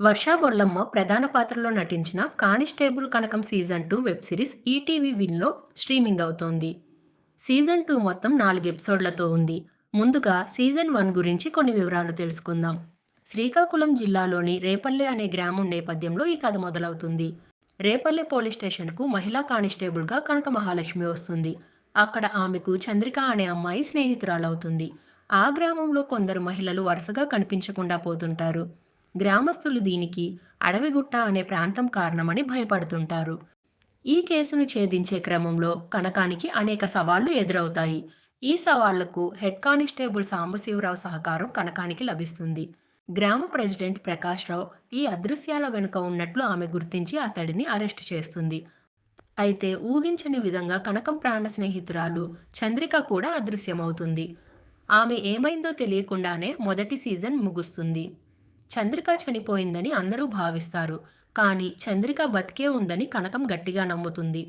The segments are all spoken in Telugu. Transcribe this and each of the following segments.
వర్షా బొర్లమ్మ ప్రధాన పాత్రలో నటించిన constable Kanakam season two web series ETV విన్లో streaming అవుతోంది. సీజన్ టూ మొత్తం నాలుగు ఎపిసోడ్లతో ఉంది. ముందుగా సీజన్ వన్ గురించి కొన్ని వివరాలు తెలుసుకుందాం. శ్రీకాకుళం జిల్లాలోని రేపల్లె అనే గ్రామం నేపథ్యంలో ఈ కథ మొదలవుతుంది. రేపల్లె పోలీస్ స్టేషన్కు మహిళా కానిస్టేబుల్గా కనక మహాలక్ష్మి వస్తుంది. అక్కడ ఆమెకు చంద్రిక అనే అమ్మాయి స్నేహితురాలవుతుంది. ఆ గ్రామంలో కొందరు మహిళలు వరుసగా కనిపించకుండా పోతుంటారు. గ్రామస్తులు దీనికి అడవిగుట్ట అనే ప్రాంతం కారణమని భయపడుతుంటారు. ఈ కేసును ఛేదించే క్రమంలో కనకానికి అనేక సవాళ్ళు ఎదురవుతాయి. ఈ సవాళ్ళకు హెడ్ కానిస్టేబుల్ సాంబశివరావు సహకారం కనకానికి లభిస్తుంది. గ్రామ ప్రెసిడెంట్ ప్రకాష్ రావు ఈ అదృశ్యాల వెనుక ఉన్నట్లు ఆమె గుర్తించి అతడిని అరెస్ట్ చేస్తుంది. అయితే ఊహించని విధంగా కనకం ప్రాణ స్నేహితురాలు చంద్రిక కూడా అదృశ్యమవుతుంది. ఆమె ఏమైందో తెలియకుండానే మొదటి సీజన్ ముగుస్తుంది. చంద్రిక చనిపోయిందని అందరూ భావిస్తారు. కానీ చంద్రిక బతికే ఉందని కనకం గట్టిగా నమ్ముతుంది.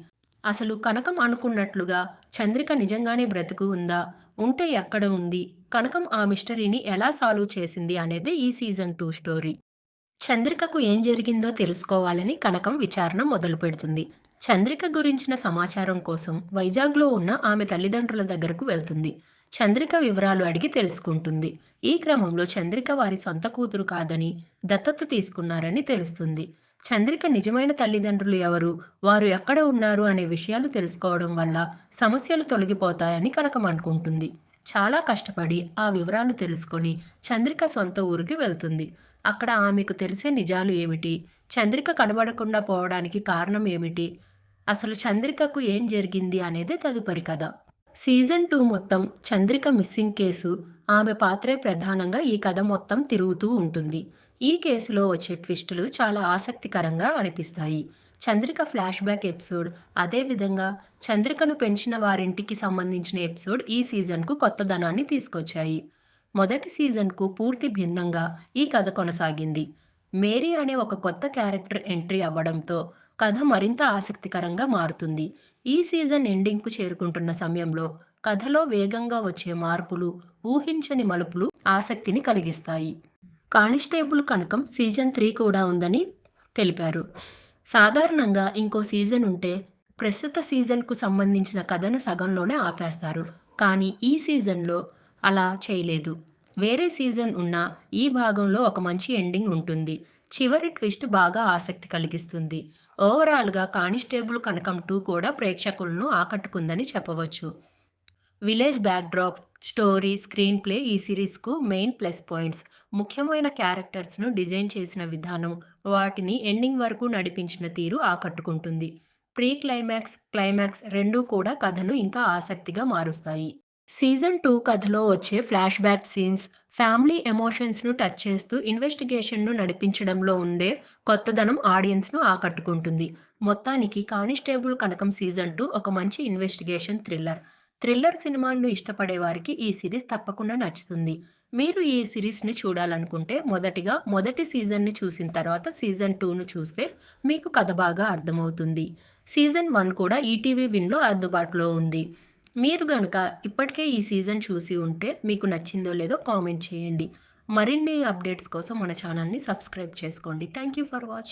అసలు కనకం అనుకున్నట్లుగా చంద్రిక నిజంగానే బ్రతుకు ఉందా? ఉంటే ఎక్కడ ఉంది? కనకం ఆ మిస్టరీని ఎలా సాల్వ్ చేసింది అనేది ఈ సీజన్ టూ స్టోరీ. చంద్రికకు ఏం జరిగిందో తెలుసుకోవాలని కనకం విచారణ మొదలు పెడుతుంది. చంద్రిక గురించిన సమాచారం కోసం వైజాగ్లో ఉన్న ఆమె తల్లిదండ్రుల దగ్గరకు వెళ్తుంది. చంద్రిక వివరాలు అడిగి తెలుసుకుంటుంది. ఈ క్రమంలో చంద్రిక వారి సొంత కూతురు కాదని దత్తత తీసుకున్నారని తెలుస్తుంది. చంద్రిక నిజమైన తల్లిదండ్రులు ఎవరు? వారు ఎక్కడ ఉన్నారు? అనే విషయాలు తెలుసుకోవడం వల్ల సమస్యలు తొలగిపోతాయని కనకం అనుకుంటుంది. చాలా కష్టపడి ఆ వివరాలు తెలుసుకొని చంద్రిక సొంత ఊరికి వెళ్తుంది. అక్కడ ఆమెకు తెలిసే నిజాలు ఏమిటి? చంద్రిక కనబడకుండా పోవడానికి కారణం ఏమిటి? అసలు చంద్రికకు ఏం జరిగింది అనేది తదుపరి కథ. సీజన్ టూ మొత్తం చంద్రిక మిస్సింగ్ కేసు ఆమె పాత్రే ప్రధానంగా ఈ కథ మొత్తం తిరుగుతూ ఉంటుంది. ఈ కేసులో వచ్చే ట్విస్టులు చాలా ఆసక్తికరంగా అనిపిస్తాయి. చంద్రిక ఫ్లాష్ బ్యాక్ ఎపిసోడ్ అదేవిధంగా చంద్రికను పెంచిన వారింటికి సంబంధించిన ఎపిసోడ్ ఈ సీజన్కు కొత్తదనాన్ని తీసుకొచ్చాయి. మొదటి సీజన్కు పూర్తి భిన్నంగా ఈ కథ కొనసాగింది. మేరీ అనే ఒక కొత్త క్యారెక్టర్ ఎంట్రీ అవ్వడంతో కథ మరింత ఆసక్తికరంగా మారుతుంది. ఈ సీజన్ ఎండింగ్కు చేరుకుంటున్న సమయంలో కథలో వేగంగా వచ్చే మార్పులు ఊహించని మలుపులు ఆసక్తిని కలిగిస్తాయి. కానిస్టేబుల్ కనకం సీజన్ త్రీ కూడా ఉందని తెలిపారు. సాధారణంగా ఇంకో సీజన్ ఉంటే ప్రస్తుత సీజన్కు సంబంధించిన కథను సగంలోనే ఆపేస్తారు. కానీ ఈ సీజన్లో అలా చేయలేదు. వేరే సీజన్ ఉన్న ఈ భాగంలో ఒక మంచి ఎండింగ్ ఉంటుంది. చివరి ట్విస్ట్ బాగా ఆసక్తి కలిగిస్తుంది. ఓవరాల్గా కానిస్టేబుల్ కనకం టూ కూడా ప్రేక్షకులను ఆకట్టుకుందని చెప్పవచ్చు. Village backdrop story screenplay ఈ సిరీస్కు మెయిన్ ప్లస్ పాయింట్స్. ముఖ్యమైన క్యారెక్టర్స్ను డిజైన్ చేసిన విధానం వాటిని ఎండింగ్ వరకు నడిపించిన తీరు ఆకట్టుకుంటుంది. ప్రీ క్లైమాక్స్ క్లైమాక్స్ రెండూ కూడా కథను ఇంకా ఆసక్తిగా మారుస్తాయి. సీజన్ టూ కథలో వచ్చే ఫ్లాష్ బ్యాక్ సీన్స్ ఫ్యామిలీ ఎమోషన్స్ను టచ్ చేస్తూ ఇన్వెస్టిగేషన్ను నడిపించడంలో ఉండే కొత్తదనం ఆడియన్స్ను ఆకట్టుకుంటుంది. మొత్తానికి కానిస్టేబుల్ కనకం సీజన్ టూ ఒక మంచి ఇన్వెస్టిగేషన్ థ్రిల్లర్. థ్రిల్లర్ సినిమాలను ఇష్టపడే వారికి ఈ సిరీస్ తప్పకుండా నచ్చుతుంది. మీరు ఈ సిరీస్ని చూడాలనుకుంటే మొదటిగా మొదటి సీజన్ని చూసిన తర్వాత సీజన్ టూను చూస్తే మీకు కథ బాగా అర్థమవుతుంది. సీజన్ వన్ కూడా ఈటీవీ విన్లో అందుబాటులో ఉంది. మీరు కనుక ఇప్పటికే ఈ సీజన్ చూసి ఉంటే మీకు నచ్చిందో లేదో కామెంట్ చేయండి. మరిన్ని అప్డేట్స్ కోసం మన ఛానల్ని సబ్స్క్రైబ్ చేసుకోండి. Thank you for watching